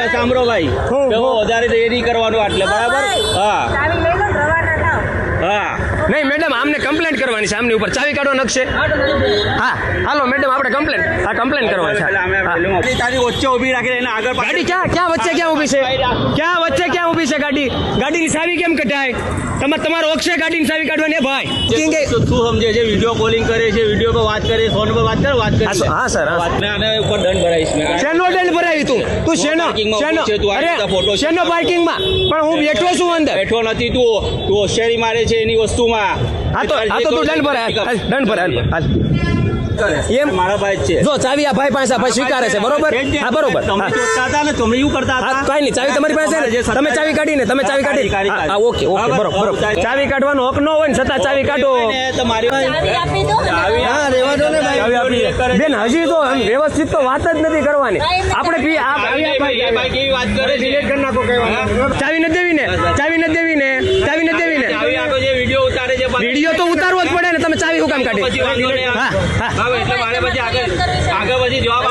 સાંભળો ભાઈ. હું, વધારે તૈયારી કરવાનું આટલે બરાબર? હા. ચાવી લઈ લો ને રવાના થાવ. હા. નહીં મેડમ આમને કમ્પ્લેન્ટ કરવાની છે આમની ઉપર. ચાવી કાઢો નખશે હા હાલો મેડમ આપણે કમ્પ્લેન હા કમ્પ્લેન કરવાની છે. તારી વચ્ચે ઊભી રાખીને એને આગળ ગાડી ક્યાં ક્યાં વચ્ચે ક્યાં ઊભી છે? ક્યાં વચ્ચે ક્યાં ઊભી છે ગાડી? ગાડીની ચાવી કેમ કઢાય? તમારે તમારો અક્ષય ગાડીની ચાવી કાઢવાની ભાઈ. કેમ કે શું શું સમજે છે? વીડિયો કોલિંગ કરે છે વીડિયો પર વાત કરે ફોન પર વાત કરે વાત કરે હા, સર, હા, સર, હા. વાત આને ઉપર દંડ ભરાઈશ મેં. શેનો દંડ ભરાવી તું? તું શેનો? શેનો? અરે રીતે ફોટો છે. શેનો પાર્કિંગમાં પણ હું બેઠો છું અંદર. બેઠો નથી તું. તું હોશિયારી મારે છે એની વસ્તુમાં. હા તો હા તો તું દંડ પર હાલ, દંડ પર હાલ, હાલ. એમ? મારા ભાઈ છે. જો ચાવી આ ભાઈ પાસે ભાઈ સ્વીકારે છે બરોબર? છે જ ને. હા બરોબર. તમે હતા ને તમે એવું કરતા હતા? કાંઈ નહીં ચાવી તમારી પાસે ને? તમે ચાવી કાઢીને તમે ચાવી કાઢી હા, ઓકે ઓકે બરોબર બરોબર. ચાવી- કાઢવાનો હક ન હોય ને છતાં ચાવી કાઢો. તમારી હા, દો ને ભાઈ. બેન હજી તો વ્યવસ્થિત તો વાત જ નથી કરવાની. આપણે આ ચાવી નહીં, ભાઈ, એ ભાઈ કેવી વાત કરે છે? ડિલીટ કરી નાખો કઈ વાંધો નહીં. ચાવી નથી દેવી ને ચાવી નથી દેવી ને ચાવી નથી દેવી ને જે વીડિયો ઉતારે છે વીડિયો તો ઉતારવો જ પડે ને તમે ચાવી હું કામ કાઢી? હા હા. હા, એટલે મારે પછી આગળ આગળ પછી જવાબ